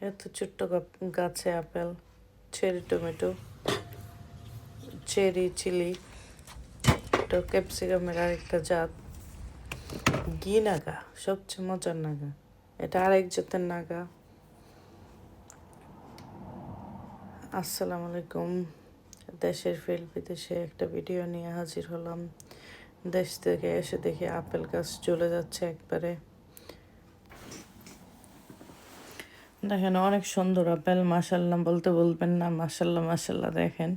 এত ছোট্ট গাছে apple cherry tomato cherry chilli এটা ক্যাপসিকামের আরেকটা জাত, ঘি নাগা, সবচেয়ে মজার নাগা, এটা আরেক জাতের নাগা। আসসালামু আলাইকুম, দেশের ফিল বিদেশে একটা ভিডিও নিয়ে হাজির হলাম। দেশ থেকে এসে দেখি আপেল গাছ চলে যাচ্ছে একবারে। দেখেন, অনেক সুন্দর আপেল মাসাল্লাহ বলতে বলবেন না মাসাল্লাহ মাসাল্লাহ দেখেন।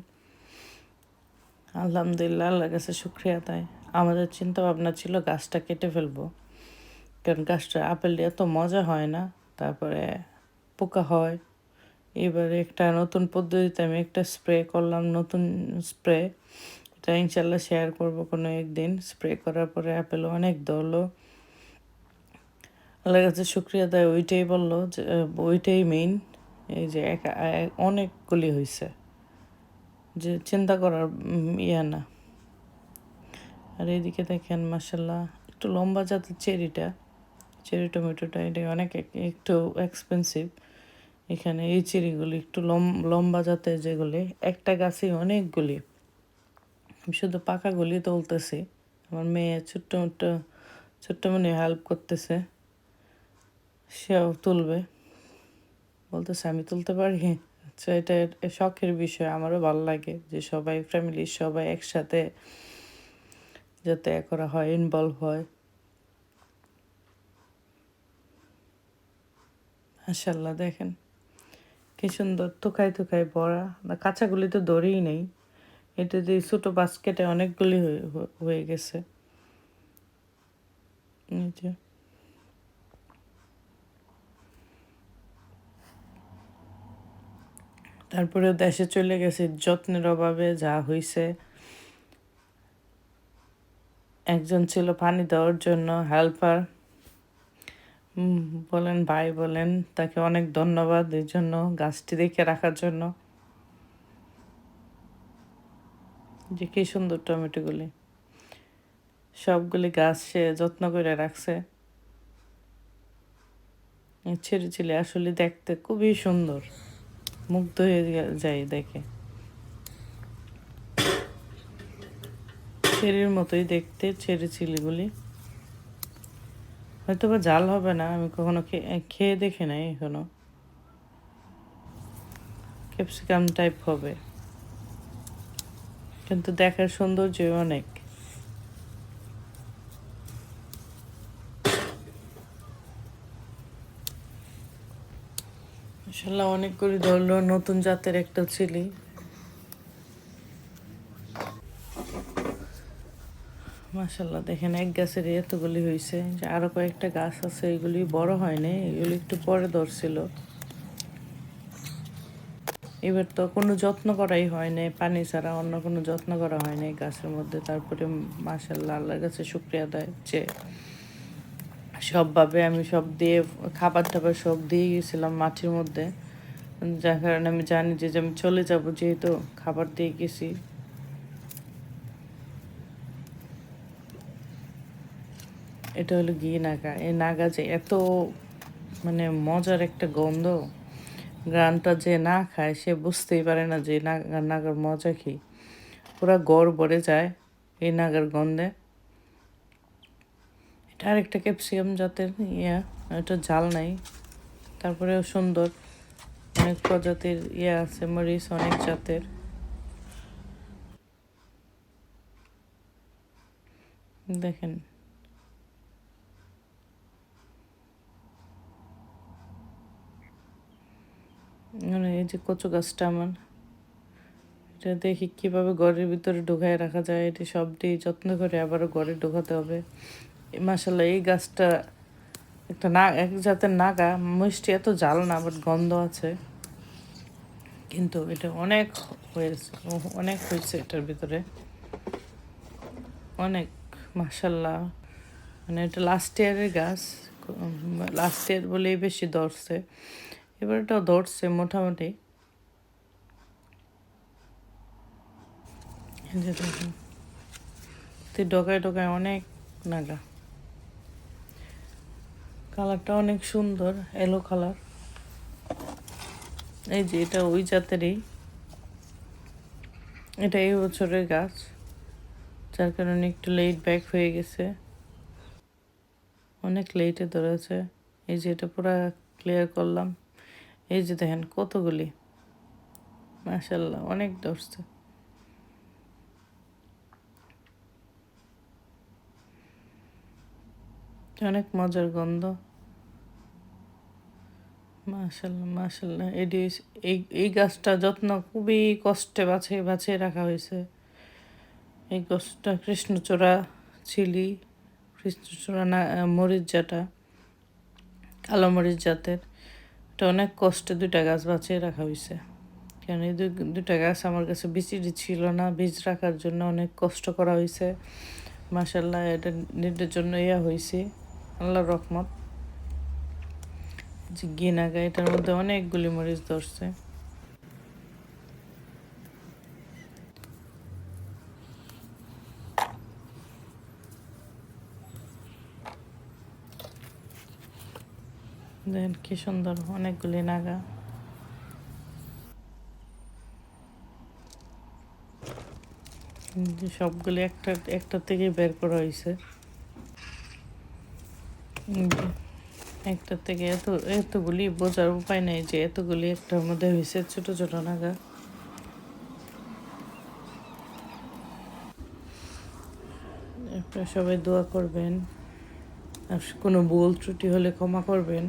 আলহামদুলিল্লাহ আল্লাহ কাছে শুক্রিয়া তাই আমাদের চিন্তা ভাবনা ছিল গাছটা কেটে ফেলব, কারণ গাছটা আপেল এত মজা হয় না, তারপরে পোকা হয়। এবারে একটা নতুন পদ্ধতিতে আমি একটা স্প্রে করলাম, নতুন স্প্রে। এটা ইনশাল্লাহ শেয়ার করব কোনো একদিন। স্প্রে করার পরে আপেল অনেক ধরলো আল্লাহর কাছে শুক্রিয়া দেয় ওইটাই বলল যে ওইটাই মেইন এই যে একা অনেকগুলি হয়েছে যে চিন্তা করার ইয়া না। আর এইদিকে দেখেন মাসাল্লাহ একটু লম্বা জাতের চেরিটা, চেরি টমেটোটা, এটা অনেক এক- একটু এক্সপেন্সিভ এখানে এই চেরিগুলি একটু লম- লম্বা জাতের যেগুলি, একটা গাছে অনেকগুলি। আমি শুধু পাকাগুলি তুলতেছি। আমার মেয়ে ছোট্ট ছোট্ট ছোট্ট মনে হেল্প করতেছে। সেও তুলবে। বলতেছে, আমি তুলতে পারি? আচ্ছা এটা শখের বিষয়, আমারও ভালো লাগে যে সবাই ফ্যামিলির সবাই একসাথে যাতে করা হয় ইনভলভ হয়। মাশাল্লাহ দেখেন কি সুন্দর থুকায় ভরা। না কাঁচাগুলি তো দড়িই নেই। এটা দিয়ে ছোটো বাস্কেটে অনেকগুলি হয়ে গেছে। এই যে তারপরে দেশে চলে গেছি, যত্নের অভাবে যা হয়েছে একজন ছিল পানি দেওয়ার জন্য হেল্পার বলেন ভাই বলেন, তাকে অনেক ধন্যবাদ এই জন্য গাছটি দেখে রাখার জন্য। যে কি সুন্দর টমেটোগুলি। সবগুলি গাছ সে যত্ন করে রাখছে। ছেড়ে ছিলে আসলে দেখতে খুবই সুন্দর। মুগ্ধ হয়ে যাই দেখে। চেরির মতোই দেখতে চেরি চিলিগুলি হয়তো বা জাল হবে না, আমি কখনো খেয়ে দেখে নাই এখনও। ক্যাপসিকাম টাইপ হবে। কিন্তু দেখার সৌন্দর্য অনেক। মাসাল্লাহ অনেক করে ধরলো, নতুন জাতের একটা চিলি মাসাল্লাহ দেখেন এক গাছের এতগুলি হয়েছে যে আরও কয়েকটা গাছ আছে, এগুলি বড় হয়নি এগুলি একটু পরে ধরছিল। এবার তো কোনো যত্ন করাই হয় নাই, পানি ছাড়া অন্য কোনো যত্ন করা হয় নাই গাছের মধ্যে, তারপরে মাসাল্লাহ আল্লাহর কাছে শুক্রিয়া দেয় যে সবভাবে আমি সব দিয়ে খাবার টাবার সব দিয়ে গেছিলাম মাটির মধ্যে। যার কারণে আমি জানি যে আমি চলে যাব যেহেতু খাবার দিয়ে গেছি। এটা হলো ঘি নাগা। এই নাগা যে এত মানে মজার একটা গন্ধ, গ্রানটা যে না খায়, সে বুঝতেই পারে না যে নাগা, নাগার মজা কি। পুরা গড় ভরে যায় এই নাগার গন্ধে। এটা আরেকটা ক্যাপসিকাম জাতের, ইয়া এটা ঝাল নাই। তারপরেও সুন্দর। অনেক প্রজাতির ইয়ে আছে, মরিচ অনেক জাতের। দেখেন। মানে এই যে কচু গাছটা আমার, এটা দেখি কীভাবে ঘরের ভিতরে ঢোকায় রাখা যায়, এটি সবটি যত্ন করে আবারও ঘরে ঢোকাতে হবে। মাসাল্লাহ এই গাছটা একটা না, এক জাতের নাগা, মিষ্টি এত জাল না বাট গন্ধ আছে। কিন্তু এটা অনেক হয়েছে অনেক হয়েছে এটার ভিতরে। অনেক মাসাল্লাহ মানে এটা লাস্ট ইয়ারের গাছ লাস্ট ইয়ার বলেই বেশি ধরছে। এবার এটা ধরছে মোটামুটি। ডকায় ডকায় অনেক নাগা। কালারটা অনেক সুন্দর এলো কালার এই যে এটা ওই জাতেরই। এটা এই বছরের গাছ, যার কারণে একটু লেট ব্যাক হয়ে গেছে। অনেক লেটে ধরেছে এই যে এটা পুরা ক্লিয়ার করলাম। এই যে দেখেন কতগুলি। মাশাল্লাহ অনেক ধরছে। অনেক মজার গন্ধ। মাশাল্লাহ মাশাল্লাহ। এটি এই এই গাছটা যত্ন খুবই কষ্টে বাছিয়ে বাছিয়ে রাখা হয়েছে। এই গাছটা কৃষ্ণচূড়া চিলি, কৃষ্ণচূড়া না মরিচ জাটা, কালো মরিচ জাতের। এটা অনেক কষ্টে দুইটা গাছ বাঁচিয়ে রাখা হয়েছে। কারণ এই দুইটা গাছ আমার কাছে বিচিটি ছিল না, বীজ রাখার জন্য অনেক কষ্ট করা হয়েছে। মাসাল্লাহ এটা নিজের জন্য ইয়া হয়েছে। আল্লাহ রহমত। যে গিনাগা এটার মধ্যে অনেকগুলি মরিচ ধরছে। দেখেন কি সুন্দর অনেকগুলি নাগা। সবগুলি একটা একটা থেকে বের করা হয়েছে একটা থেকে এত, এতগুলি বোঝার উপায় নেই যে এতগুলি একটার মধ্যে হয়েছে ছোট ছোট নাগা। সবাই দোয়া করবেন। আর কোনো ভুল ত্রুটি হলে ক্ষমা করবেন।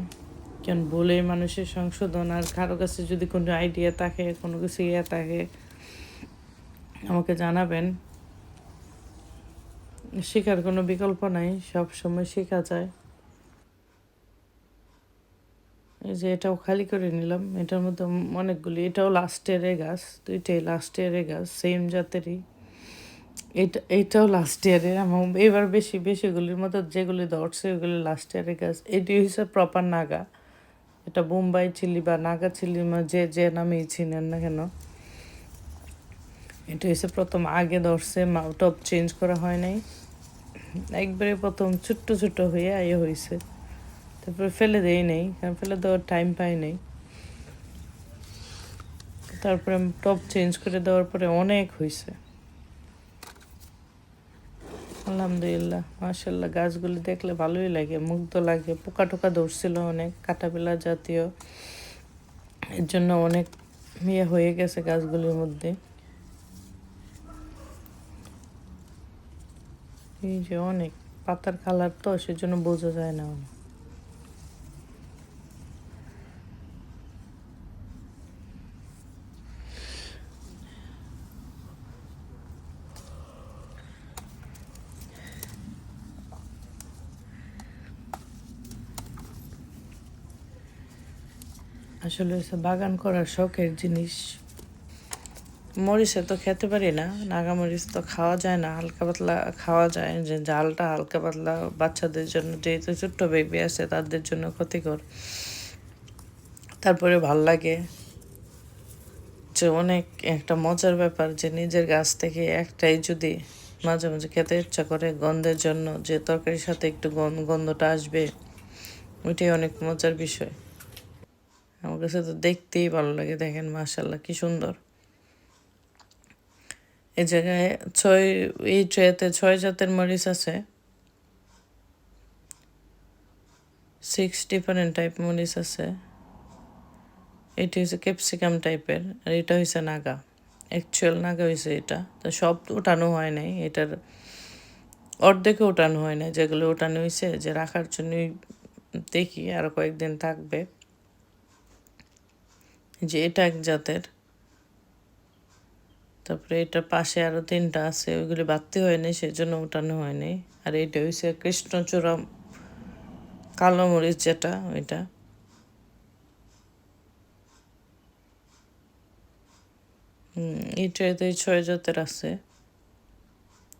কেন বলে মানুষের সংশোধন আর কারও কাছে যদি কোনো আইডিয়া থাকে, কোনো কিছু ইয়ে থাকে, আমাকে জানাবেন। শেখার কোনো বিকল্প নাই, সব সময় শেখা যায়। এই যে এটাও খালি করে নিলাম, এটার মধ্যে অনেকগুলি, এটাও লাস্ট ইয়ারের গাছ, দুইটাই লাস্ট ইয়ারের গাছ সেম জাতেরই। এটা এইটাও লাস্ট ইয়ারের আমার এবার বেশি, বেশিগুলির মতো যেগুলি ধরছে, ওগুলি লাস্ট ইয়ারের গাছ। এটি হচ্ছে প্রপার নাগা। এটা বোম্বাই চিলি বা নাগা চিলি যে যে নামেই চিনেন না কেন। এটা হচ্ছে প্রথম, আগে ধরছে টপ চেঞ্জ করা হয় নাই। একবারে প্রথম, ছোট্ট ছোট্ট হয়ে আয়ে হয়েছে তারপরে ফেলে দেই নেই, কারণ ফেলে দেওয়ার টাইম পাই নাই। তারপরে টপ চেঞ্জ করে দেওয়ার পরে অনেক হয়েছে আলহামদুলিল্লাহ মার্শাল্লাহ গাছগুলি দেখলে ভালোই লাগে, মুগ্ধ লাগে, পোকা টোকা ধরছিল অনেক কাটাপিলা জাতীয়। এর জন্য অনেক ইয়ে হয়ে গেছে গাছগুলির মধ্যে। এই যে অনেক, পাতার কালার তো, সেজন্য বোঝা যায় না অনেক। আসলে বাগান করার শখের জিনিস। মরিচে তো খেতে পারি না, নাগা মরিচ তো খাওয়া যায় না, হালকা পাতলা খাওয়া যায়, যে জালটা হালকা পাতলা বাচ্চাদের জন্য, যেহেতু ছোট্ট বেবি আছে, তাদের জন্য ক্ষতিকর। তারপরে ভালো লাগে। যে অনেক একটা মজার ব্যাপার যে নিজের গাছ থেকে একটাই যদি মাঝে মাঝে খেতে ইচ্ছা করে, গন্ধের জন্য যে তরকারির সাথে একটু গন্ধটা আসবে, ওইটাই অনেক মজার বিষয়। আমার কাছে তো দেখতেই ভালো লাগে, দেখেন মাশাল্লাহ কি সুন্দর। এই জায়গায় ছয়, এই ট্রেতে ছয় জাতের মরিচ আছে। সিক্স ডিফারেন্ট টাইপ মরিচ আছে। এটি হচ্ছে ক্যাপসিকাম টাইপের আর এটা হয়েছে নাগা। অ্যাকচুয়াল নাগা হয়েছে এটা। তো সব ওঠানো হয় নাই, এটার অর্ধেকে ওঠানো হয় নাই। যেগুলো ওঠানো হয়েছে যে রাখার জন্যই দেখি আরও কয়েকদিন থাকবে। যে এটা এক জাতের। তারপরে এটার পাশে আরও তিনটা আছে, ওইগুলি বাড়তে হয়নি, সেজন্য উঠানো হয়নি। আর এটা হচ্ছে কৃষ্ণচূড়া কালো মরিচ যেটা, ওইটা। হুম এটাতে ছয় জাতের আছে।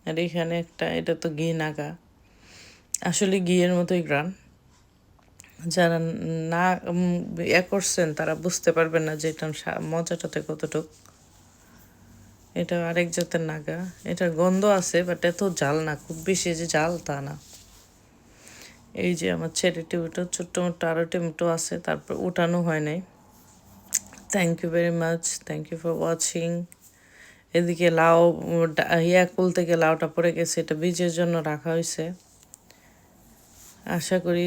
আর এখানে একটা, এটা তো ঘি নাগা। আসলে ঘিয়ের মতোই গ্রান। যারা না ইয়ে করছেন, তারা বুঝতে পারবেন না যে এটার মজাটাতে কতটুক। এটা আরেক জাতের নাগা। এটার গন্ধ আছে বাট এত জাল না, খুব বেশি যে জাল তা না। এই যে আমার ছেড়ে টেবিটো ছোট্ট মোটো আরও টেমিটো আছে, তারপর উঠানো হয় নাই। Thank you very much thank you for watching এদিকে লাউ ইয়া কুল থেকে লাউটা পড়ে গেছে, এটা বীজের জন্য রাখা হয়েছে। আশা করি